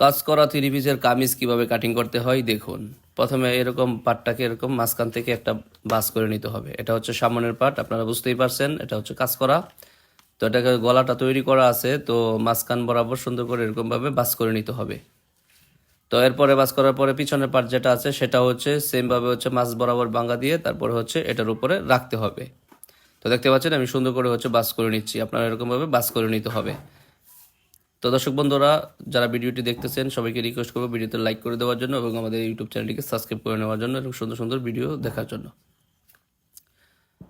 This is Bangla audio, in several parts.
কাজ করা থ্রি পিসের কামিজ কীভাবে কাটিং করতে হয়, দেখুন। প্রথমে এরকম পাটটাকে এরকম মাঝখান থেকে একটা বাস করে নিতে হবে। এটা হচ্ছে সামনের পাট, আপনারা বুঝতেই পারছেন, এটা হচ্ছে কাজ করা। তো এটাকে গলাটা তৈরি করা আছে, তো মাঝখান বরাবর সুন্দর করে এরকমভাবে বাস করে নিতে হবে। তো এরপরে বাস করার পরে পিছনের পার্ট যেটা আছে, সেটা হচ্ছে সেমভাবে হচ্ছে মাছ বরাবর বাঙ্গা দিয়ে তারপরে হচ্ছে এটার উপরে রাখতে হবে। তো দেখতে পাচ্ছেন, আমি সুন্দর করে হচ্ছে বাস করে নিচ্ছি, আপনারা এরকমভাবে বাস করে নিতে হবে। তো দর্শক বন্ধুরা, যারা ভিডিওটি দেখতেছেন, সবাইকে রিকোয়েস্ট করব ভিডিওতে লাইক করে দেওয়ার জন্য এবং আমাদের ইউটিউব চ্যানেলটিকে সাবস্ক্রাইব করে নেওয়ার জন্য এবং সুন্দর সুন্দর ভিডিও দেখার জন্য।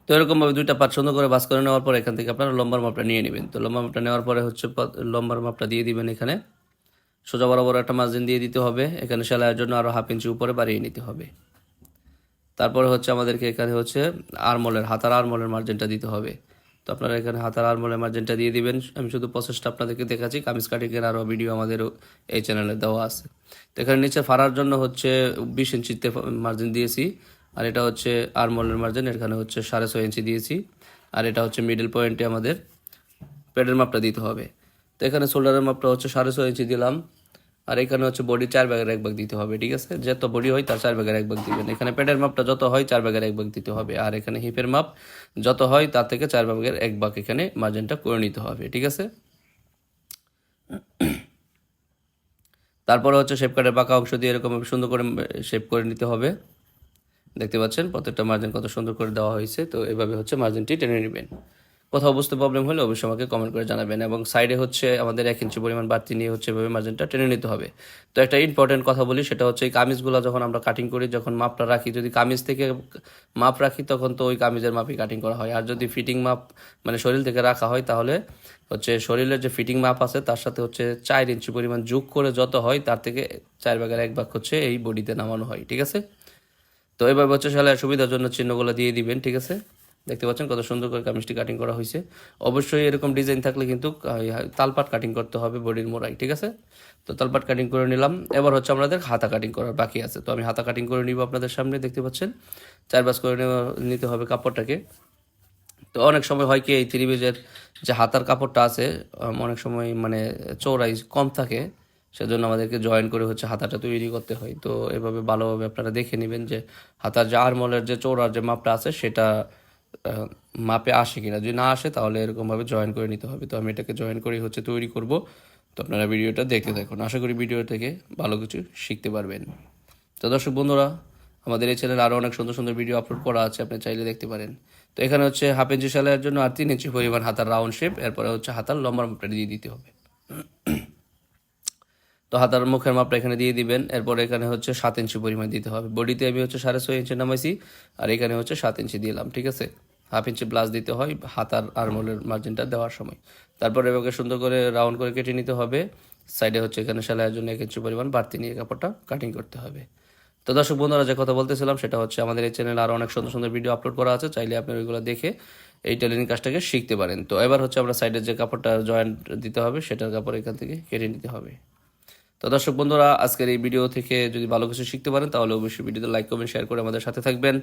তো এরকমভাবে দুইটা পাট সুন্দর করে বাস করে নেওয়ার পর এখান থেকে আপনারা লম্বার মাপটা নিয়ে নেবেন। তো লম্বা মাপটা নেওয়ার পরে হচ্ছে লম্বার মাপটা দিয়ে দিবেন এখানে। সোজা বরাবর একটা মার্জিন দিয়ে দিতে হবে। এখানে সেলাইয়ের জন্য আরও হাফ ইঞ্চি উপরে বাড়িয়ে নিতে হবে। তারপরে হচ্ছে আমাদেরকে এখানে হচ্ছে আরমলের হাতার আরমলের মার্জিনটা দিতে হবে। তো আপনারা এখানে হাতার আরমলের মার্জিনটা দিয়ে দিবেন। আমি শুধু প্রসেসটা আপনাদেরকে দেখাচ্ছি। কামিজ কাটিংয়ের আরও ভিডিও আমাদের এই চ্যানেলে দেওয়া আছে। তো এখানে নিচে ফাড়ার জন্য হচ্ছে বিশ ইঞ্চিতে মার্জিন দিয়েছি। আর এটা হচ্ছে আরমলের মার্জিন এখানে হচ্ছে সাড়ে ছয় ইঞ্চি দিয়েছি। আর এটা হচ্ছে মিডল পয়েন্টে আমাদের প্যাডের মাপটা দিতে হবে। তো এখানে শোল্ডারের মাপটা হচ্ছে সাড়ে ছয় ইঞ্চি দিলাম। আর এখানে হচ্ছে বডি চার ব্যাগের এক ভাগ দিতে হবে, ঠিক আছে? যত বডি হয় তার চার ব্যাগের এক ভাগ দিবেন। এখানে পেটের মাপটা যত হয় চার ব্যাগের এক ভাগ দিতে হবে। আর এখানে হিপের মাপ যত হয় তার থেকে চার ভাগের এক ভাগ এখানে মার্জিনটা করে নিতে হবে, ঠিক আছে? তারপরে হচ্ছে শেপ কাটের বাঁকা অংশ দিয়ে এরকম সুন্দর করে শেপ করে নিতে হবে। দেখতে পাচ্ছেন, প্রত্যেকটা মার্জিন কত সুন্দর করে দেওয়া হয়েছে। তো এভাবে হচ্ছে মার্জিনটি টেনে নেবেন। কোথাও বুঝতে প্রবলেম হলে অবশ্যই আমাকে কমেন্ট করে জানাবেন এবং সাইডে হচ্ছে আমাদের এক ইঞ্চি পরিমাণ বাড়তি নিয়ে হচ্ছে এভাবে মার্জিনটা টেনে নিতে হবে। তো একটা ইম্পর্টেন্ট কথা বলি, সেটা হচ্ছে এই কামিজগুলো যখন আমরা কাটিং করি, যখন মাপটা রাখি, যদি কামিজ থেকে মাপ রাখি, তখন তো ওই কামিজের মাপই কাটিং করা হয়। আর যদি ফিটিং মাপ মানে শরীর থেকে রাখা হয়, তাহলে হচ্ছে শরীরের যে ফিটিং মাপ আছে, তার সাথে হচ্ছে চার ইঞ্চি পরিমাণ যোগ করে যত হয়, তার থেকে চার ভাগের এক ভাগ হচ্ছে এই বডিতে নামানো হয়, ঠিক আছে? তো এভাবে হচ্ছে সেলাইয়ের সুবিধার জন্য চিহ্নগুলো দিয়ে দিবেন, ঠিক আছে? দেখতে পাচ্ছেন কত সুন্দর করে কামিজটি কাটিং করা হয়েছে। অবশ্যই এরকম ডিজাইন থাকলে কিন্তু তালপাট কাটিং করতে হবে বডির মোড়াই ঠিক আছে? তো তালপাট কাটিং করে নিলাম। এবার হচ্ছে আমাদের হাতা কাটিং করার বাকি আছে। তো আমি হাতা কাটিং করে নিব আপনাদের সামনে, দেখতে পাচ্ছেন? চার বাস করে নিতে হবে কাপড়টাকে। তো অনেক সময় হয় কি, এই থ্রি বেজের যে হাতার কাপড়টা আছে অনেক সময় মানে চৌড়াই কম থাকে, সেজন্য আমাদেরকে জয়েন করে হচ্ছে হাতাটা তৈরি করতে হয়। তো এভাবে ভালোভাবে আপনারা দেখে নেবেন যে হাতার যে আরমলের যে চৌড়ার যে মাপটা আছে, সেটা মাপে আসে কিনা। যদি না আসে, তাহলে এরকমভাবে জয়েন করে নিতে হবে। তো আমি এটাকে জয়েন করে হচ্ছে তৈরি করব। তো আপনারা ভিডিওটা দেখতে থাকুন। আশা করি ভিডিও থেকে ভালো কিছু শিখতে পারবেন। তো দর্শক বন্ধুরা, আমাদের এই চ্যানেলে আরও অনেক সুন্দর সুন্দর ভিডিও আপলোড করা আছে, আপনি চাইলে দেখতে পারেন। তো এখানে হচ্ছে হাফ ইঞ্চি সেলাইয়ের জন্য আর তিন ইঞ্চি পরিমাণ হাতার রাউন্ড শেপ এরপরে হচ্ছে হাতার লম্বা মাপটা দিয়ে দিতে হবে। তো হাতার মুখের মাপটা এখানে দিয়ে দিবেন। এরপরে এখানে হচ্ছে সাত ইঞ্চি পরিমাণ দিতে হবে। বডিতে আমি হচ্ছে সাড়ে ছয় ইঞ্চি নামাইছি, আর এখানে হচ্ছে সাত ইঞ্চি দিলাম, ঠিক আছে? হাফ ইঞ্চি প্লাস দিতে হয় হাতার আরমোলের মার্জিনটা দেওয়ার সময়। তারপরে এভাবে সুন্দর করে রাউন্ড করে কেটে নিতে হবে। সাইডে হচ্ছে এখানে সেলাইয়ের জন্য এক ইঞ্চি পরিমাণ বাড়তি নিয়ে কাপড়টা কাটিং করতে হবে। তো দর্শক বন্ধুরা, যে কথা বলতেছিলাম সেটা হচ্ছে আমাদের এই চ্যানেলে আরও অনেক সুন্দর সুন্দর ভিডিও আপলোড করা আছে। চাইলে আপনি ওইগুলো দেখে এই টেলিং কাজটাকে শিখতে পারেন। তো এবার হচ্ছে আমরা সাইডের যে কাপড়টা জয়েন্ট দিতে হবে, সেটার কাপড় এখান থেকে কেটে নিতে হবে। তো দর্শক বন্ধুরা, আজকের এই ভিডিও থেকে যদি ভালো কিছু শিখতে পারেন, তাহলে অবশ্যই ভিডিওতে লাইক কমেন্ট শেয়ার করে আমাদের সাথে থাকবেন।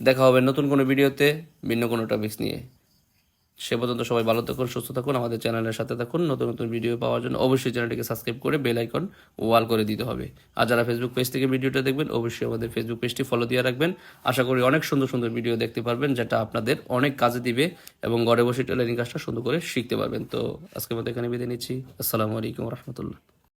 দেখা হবে নতুন কোনো ভিডিওতে ভিন্ন কোনো টপিক্স নিয়ে। সে পর্যন্ত সবাই ভালো থাকুন, সুস্থ থাকুন, আমাদের চ্যানেলের সাথে থাকুন। নতুন নতুন ভিডিও পাওয়ার জন্য অবশ্যই চ্যানেলটিকে সাবস্ক্রাইব করে বেল আইকন ওয়াল করে দিতে হবে। আর যারা ফেসবুক পেজ থেকে ভিডিওটা দেখবেন, অবশ্যই আমাদের ফেসবুক পেজটি ফলো দিয়ে রাখবেন। আশা করি অনেক সুন্দর সুন্দর ভিডিও দেখতে পারবেন, যেটা আপনাদের অনেক কাজে দিবে এবং ঘরে বসে টেলারিং কাজটা সুন্দর করে শিখতে পারবেন। তো আজকের মতো এখানে বিদায় নিচ্ছি। আসসালামু আলাইকুম রহমতুল্লাহ।